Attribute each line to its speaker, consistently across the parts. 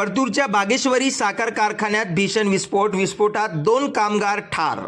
Speaker 1: परतूरच्या बागेश्वरी साखर कारखान्यात भीषण विस्फोट. विस्फोटात दोन कामगार ठार.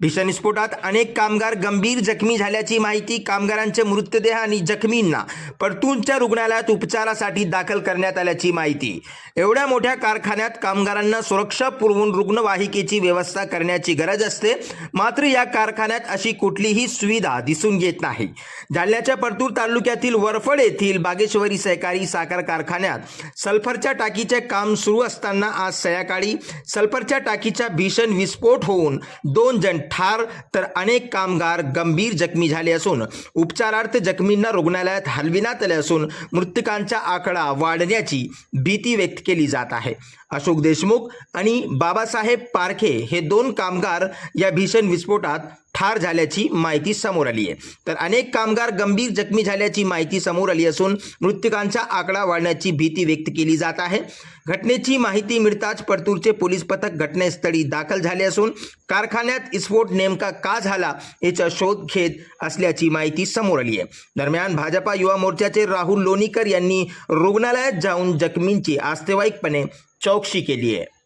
Speaker 1: भीषण विस्फोटात अनेक कामगार गंभीर जखमी झाल्याची माहिती कामगारांचे मृतदेह आणि जखमींना परतूनच्या रुग्णालयात उपचारासाठी दाखल करण्यात आल्याची माहिती. एवढ्या मोठ्या कारखान्यात कामगारांना सुरक्षा पुरवून रुग्णवाहिकेची व्यवस्था करण्याची गरज असते. मात्र या कारखान्यात अशी कुठलीही सुविधा दिसून येत नाही. जालन्याच्या परतूर तालुक्यातील वरफड येथील बागेश्वरी सहकारी साखर कारखान्यात सल्फरच्या टाकीचे काम सुरू असताना आज संध्याकाळी सल्फरच्या टाकीचा भीषण विस्फोट होऊन दोन जण ठार तर अनेक कामगार गंभीर जखमी झाले असून उपचारार्थ जखमींना रुग्णालयात हलविण्यात आले असून मृतकांचा आकडा वाढण्याची भीती व्यक्त केली जात आहे. अशोक देशमुख आणि बाबासाहेब पारखे हे दोन कामगार या भीषण विस्फोटात ठार झाल्याची माहिती समोर आली आहे. तर अनेक कामगार गंभीर जखमी झाल्याची माहिती समोर आली असून मृत्यकांचा आकडा वाढण्याची भीती व्यक्त केली जात आहे. घटनेची माहिती मिळताच परतूरचे पोलीस पथक घटनास्थळी दाखल झाले असून कारखान्यात इस्फोट नेमका का झाला याचा शोध घेत असल्याची माहिती समोर आली आहे. दरम्यान भाजपा युवा मोर्चाचे राहुल लोणीकर यांनी रुग्णालयात जाऊन जखमींची आस्तेवाईकपणे चौकशी केली आहे.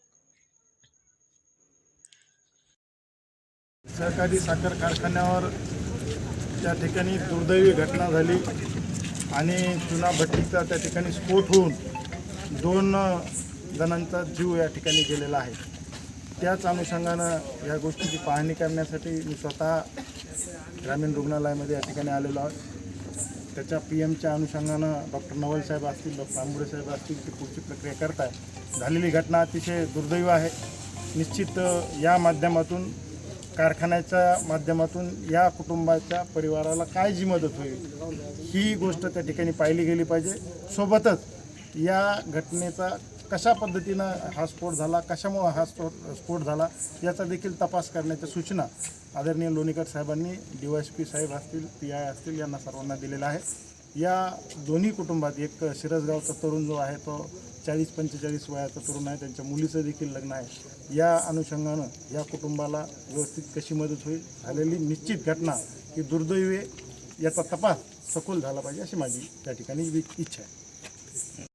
Speaker 2: सहकारी साखर कारखान्यावर त्या ठिकाणी दुर्दैवी घटना झाली आणि चुना भट्टीचा त्या ठिकाणी स्फोट होऊन दोन जणांचा जीव या ठिकाणी गेलेला आहे. त्याच अनुषंगानं या गोष्टीची पाहणी करण्यासाठी मी स्वतः ग्रामीण रुग्णालयामध्ये या ठिकाणी आलेलो आहे. त्याच्या पी एमच्या अनुषंगानं डॉक्टर नवल साहेब असतील डॉक्टर आंबुडे साहेब असतील ती पुढची प्रक्रिया करताय झालेली घटना अतिशय दुर्दैव आहे. निश्चित या माध्यमातून कारखान्याच्या माध्यमातून या कुटुंबाच्या परिवाराला काय जी मदत होईल ही गोष्ट त्या ठिकाणी पाहिली गेली पाहिजे. सोबतच या घटनेचा कशा पद्धतीनं हा स्फोट झाला कशामुळं हा स्फोट स्फोट झाला याचा देखील तपास करण्याच्या सूचना आदरणीय लोणीकर साहेबांनी D Y S P Saheb असतील पी आय असतील यांना सर्वांना दिलेल्या आहे या दोन्ही कुटुंबात एक शिरसगावचा तरुण जो आहे तो चाळीस पंचेचाळीस वयाचा तरुण आहे त्यांच्या मुलीचं देखील लग्न आहे. या अनुषंगानं या कुटुंबाला व्यवस्थित कशी मदत होईल झालेली निश्चित घटना ही दुर्दैवी याचा तपास सखोल झाला पाहिजे अशी माझी त्या ठिकाणी इच्छा आहे.